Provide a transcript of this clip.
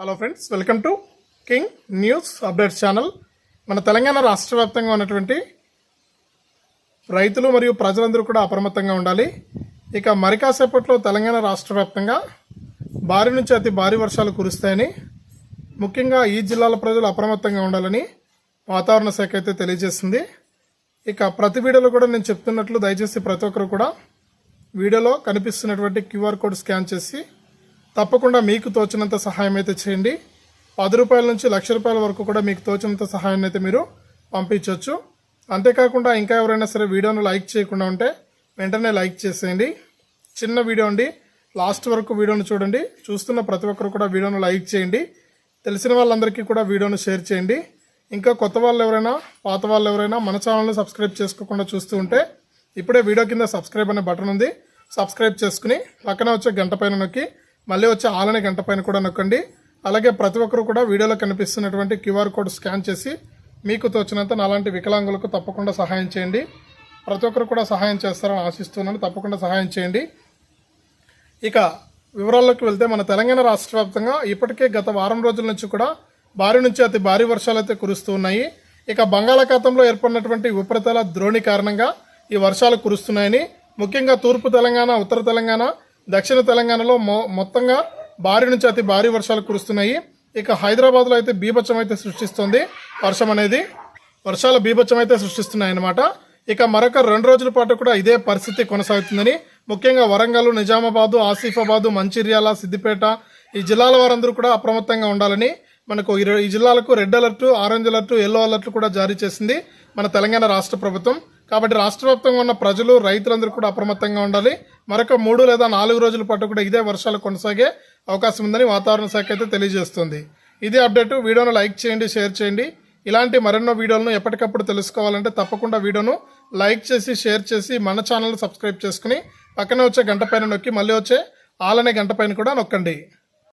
Hello friends welcome to king news updates channel మన తెలంగాణ రాష్ట్ర వ్యాప్తంగా ఉన్నటువంటి రైతులు మరియు ప్రజలందరూ కూడా అప్రమత్తంగా ఉండాలి. ఇక మరి కాసేపట్లో తెలంగాణ రాష్ట్ర వ్యాప్తంగా భారీ నుంచి అతి భారీ వర్షాలు కురుస్తాయని ముఖ్యంగా ఈ జిల్లాల ప్రజలు అప్రమత్తంగా ఉండాలని వాతావరణ శాఖ అయితే తెలియజేసింది. ఇక ప్రతి వీడియోలో కూడా నేను చెప్తున్నట్లు దయచేసి ప్రతి ఒక్కరు కూడా వీడియోలో కనిపిస్తున్నటువంటి క్యూఆర్ కోడ్ స్కాన్ చేసి తప్పకుండా మీకు తోచినంత సహాయం అయితే చేయండి. పది రూపాయల నుంచి లక్ష రూపాయల వరకు కూడా మీకు తోచినంత సహాయాన్ని అయితే మీరు పంపించవచ్చు అంతేకాకుండా ఇంకా ఎవరైనా సరే వీడియోను లైక్ చేయకుండా ఉంటే వెంటనే లైక్ చేసేయండి. చిన్న వీడియో అండి. లాస్ట్ వరకు వీడియోను చూడండి. చూస్తున్న ప్రతి ఒక్కరు కూడా వీడియోను లైక్ చేయండి. తెలిసిన వాళ్ళందరికీ కూడా వీడియోను షేర్ చేయండి. ఇంకా కొత్త వాళ్ళు ఎవరైనా పాత వాళ్ళు ఎవరైనా మన ఛానల్ని సబ్స్క్రైబ్ చేసుకోకుండా చూస్తూ ఉంటే ఇప్పుడే వీడియో కింద సబ్స్క్రైబ్ అనే బటన్ ఉంది. సబ్స్క్రైబ్ చేసుకుని పక్కన వచ్చే గంట పైన నొక్కి మళ్ళీ వచ్చే ఆలనే గంట పైన కూడా నొక్కండి. అలాగే ప్రతి ఒక్కరు కూడా వీడియోలో కనిపిస్తున్నటువంటి క్యూఆర్ కోడ్ స్కాన్ చేసి మీకు తోచినంత నాలాంటి వికలాంగులకు తప్పకుండా సహాయం చేయండి. ప్రతి ఒక్కరు కూడా సహాయం చేస్తారని ఆశిస్తున్నాను. తప్పకుండా సహాయం చేయండి. ఇక వివరాల్లోకి వెళ్తే మన తెలంగాణ రాష్ట్ర వ్యాప్తంగా ఇప్పటికే గత వారం రోజుల నుంచి కూడా భారీ నుంచి అతి భారీ వర్షాలు అయితే కురుస్తూ ఉన్నాయి. ఇక బంగాళాఖాతంలో ఏర్పడినటువంటి ఉపరితల ద్రోణి కారణంగా ఈ వర్షాలు కురుస్తున్నాయని ముఖ్యంగా తూర్పు తెలంగాణ ఉత్తర తెలంగాణ దక్షిణ తెలంగాణలో మొ మొత్తంగా భారీ నుంచి అతి భారీ వర్షాలు కురుస్తున్నాయి. ఇక హైదరాబాద్లో అయితే బీభత్సం అయితే సృష్టిస్తుంది వర్షం అనేది. వర్షాల బీభత్సం అయితే సృష్టిస్తున్నాయన్నమాట. ఇక మరొక రెండు రోజుల పాటు కూడా ఇదే పరిస్థితి కొనసాగుతుందని ముఖ్యంగా వరంగల్ నిజామాబాదు ఆసిఫాబాదు మంచిర్యాల సిద్దిపేట ఈ జిల్లాల వారందరూ కూడా అప్రమత్తంగా ఉండాలని మనకు ఈ ఈ జిల్లాలకు red alert orange alert yellow alert కూడా జారీ చేసింది మన తెలంగాణ రాష్ట్ర ప్రభుత్వం. కాబట్టి రాష్ట్ర వ్యాప్తంగా ఉన్న ప్రజలు రైతులందరూ కూడా అప్రమత్తంగా ఉండాలి. మరొక మూడు లేదా నాలుగు రోజుల పాటు కూడా ఇదే వర్షాలు కొనసాగే అవకాశం ఉందని వాతావరణ శాఖ అయితే తెలియజేస్తుంది. ఇదే అప్డేట్. వీడియోను లైక్ చేయండి షేర్ చేయండి. ఇలాంటి మరెన్నో వీడియోలను ఎప్పటికప్పుడు తెలుసుకోవాలంటే తప్పకుండా వీడియోను లైక్ చేసి షేర్ చేసి మన ఛానల్ సబ్స్క్రైబ్ చేసుకుని పక్కనే వచ్చే గంట పైన నొక్కి మళ్ళీ వచ్చే ఆలనే గంట పైన కూడా నొక్కండి.